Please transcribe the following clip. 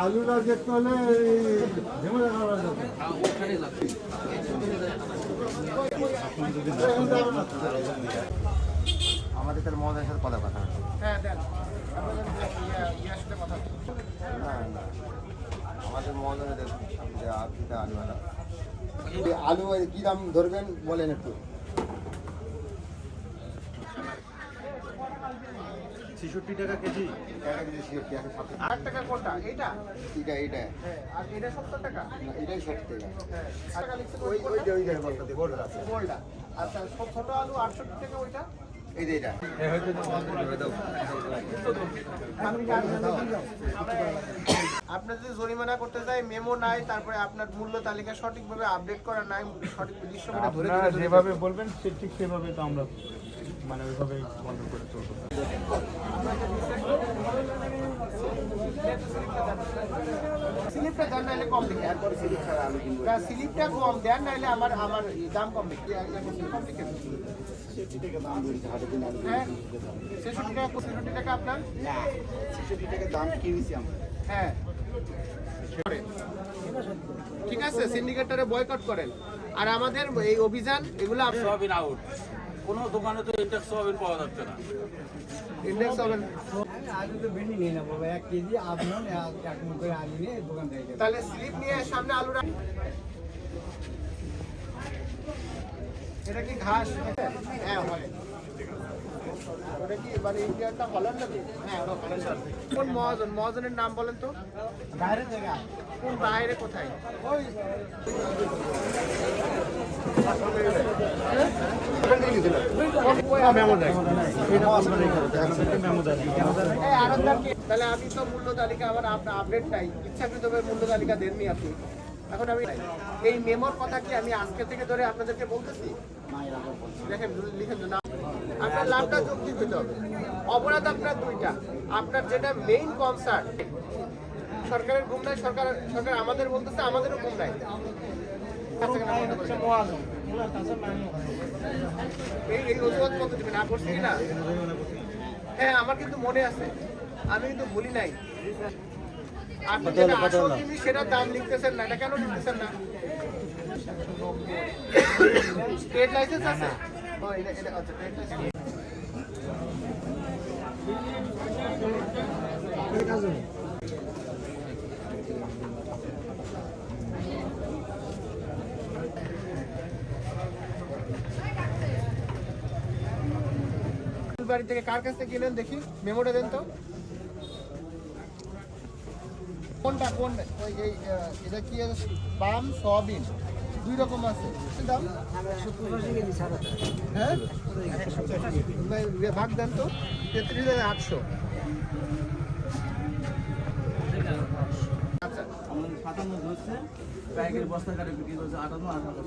আলুটা দেখতে হলে আমাদের তাহলে মহোদয়ের সাথে কথা কথা হ্যাঁ ইয়ে-। না আমাদের মহোদয় দেখুন যে আপনি আলুওয়ালা আলু কি দাম ধরবেন বলেন একটু ছেষট্টি টাকা কেজি। ছিষট্টি আট টাকা কোনটা? এইটা? এটা এইটা হ্যাঁ আর এটা সত্তর টাকা? এটাই ষাট টাকা। হ্যাঁ ওই ওই ওই আচ্ছা ছোট আলু আটষট্টি টাকা ওইটা? এই যে এটা। যাও? আপনার যদি জরিমানা করতে চাই মেমো নাই তারপরে আপনার মূল্য তালিকা সঠিকভাবে আপডেট করা নাই সঠিক দৃশ্যটা ধরে যেভাবে বলবেন সে ঠিক সেভাবে তো আমরা মানে ওইভাবে বন্ধ করে চলবো। স্লিপটা দেন নাহলে কম দেখে। এরপরে সিলিপ ছাড়া আলু কিনবো। না স্লিপটা কম দেন নাহলে আমার আমার দাম কম দেখে। দেখে ছেষট্টি টাকা হ্যাঁ ছেষট্টি টাকা টাকা আপনার? না ছেষট্টি টাকা দাম কিনেছি আমরা। হ্যাঁ। ঠিক আছে সিন্ডিকেটরে বয়কট করেন। আর আমাদের এই অভিযান এগুলো আউট কোনো দোকানে তো ইন্ডেক্স সোয়াবিন পাওয়া যাচ্ছে না। ইন্ডেক্স হবেন আলু তো ভেন্ডি নিয়ে নেব এক কেজি আপনার এক মন করে আলু নিয়ে দোকান থেকে তাহলে স্লিপ নিয়ে সামনে আলু রাখ। এটা কি ঘাস? হ্যাঁ হয়। ওটা কি মানে ইন্ডিয়ানটা হল্যান্ড নাকি? হ্যাঁ ওটা হল্যান্ড কোন মহাজন? মহাজনের নাম বলেন তো। বাইরের জায়গা। কোন বাইরে কোথায়? ওই এই আরবদার কি? তাহলে আমি তো মূল্য তালিকা আমার আপডেট নাই। ইচ্ছাকৃতভাবে মূল্য তালিকা দেননি আপনি। এখন আমি এই মেমোর কথা কি আমি আজকে থেকে ধরে আপনাদেরকে বলতেছি? দেখেন, লিখেন নাম আপনার লাভটা যুক্তি হতে হবে। আপনার দুইটা। আপনার যেটা মেইন কনসার্ন সরকারের ঘুম সরকার সরকার আমাদের বলতেছে, আমাদেরও ঘুম নাই। এই অজুহাত দিবেন না করছি কি না হ্যাঁ আমার কিন্তু মনে আছে আমি কিন্তু ভুলি নাই আপনি সেটার দাম লিখতেছেন না এটা কেন লিখতেছেন না স্টেট লাইসেন্স আছে আচ্ছা, trade license। বাড়ি থেকে কার কাছ থেকে কিনেন দেখি মেমোটা দেন তো। কোনটা কোন ওই এই এটা কি? পাম সয়াবিন দুই রকম আছে। দাম? হ্যাঁ? ভাগ দেন তো তেত্রিশ হাজার আটশো। আচ্ছা। আমাদের সাতান্ন ধরছে ব্যাগের বস্তা কাটে বিক্রি করছে আটান্ন আঠান্ন